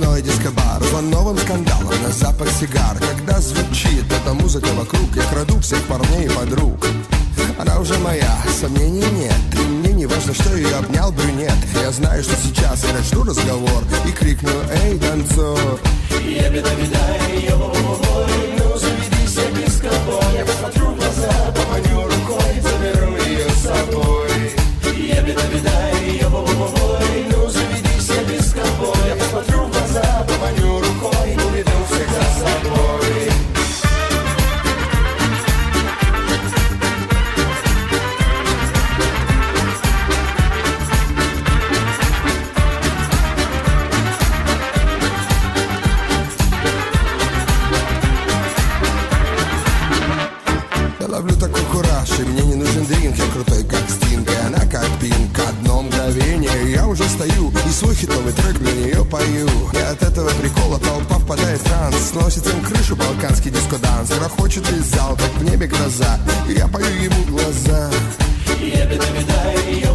ночной дискобар. Звон новым скандалом на запах сигар. Когда звучит эта музыка вокруг Я краду всех парней и подруг. Она уже моя, сомнений нет. И мне не важно, что ее обнял брюнет. Я знаю, что сейчас я начну разговор И крикну, эй, танцор! Ну, заведи ловлю такой кураж, и мне не нужен дринк Я крутой, как Стинг, и она как Пинк. Одно мгновение, я уже стою И свой хитовый трек для нее пою. И от этого прикола толпа впадает в транс Сносит им крышу балканский диско-данс. Грохочет весь зал, как в небе гроза И я пою ему глаза. Ну,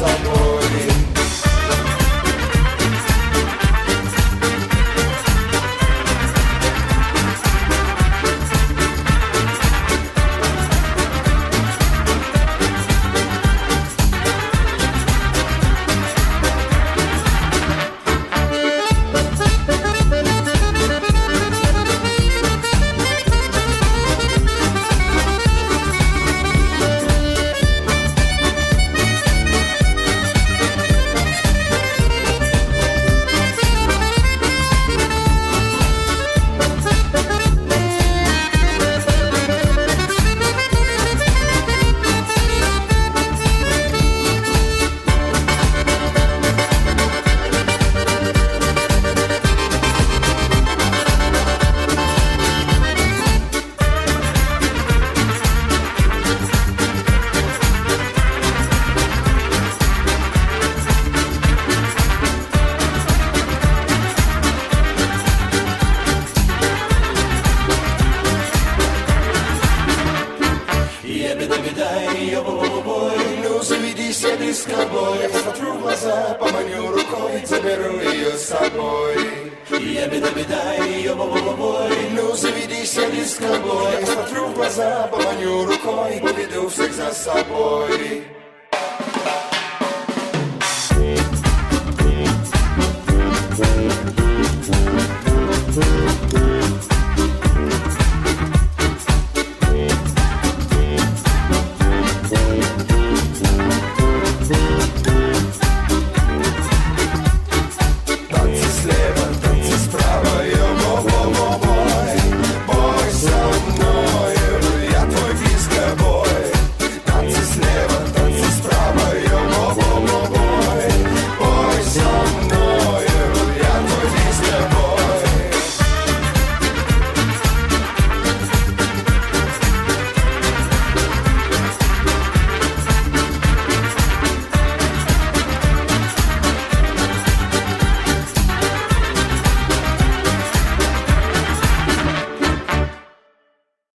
nossa. Я беда, беда, и я бой. Ну, заведи себя близко бой. Я смотрю в глаза, поманю рукой, заберу ее с собой. Я беда, беда, и я бой. Ну, заведи себя близко бой. Я смотрю в глаза, поманю рукой, поведу всех за собой.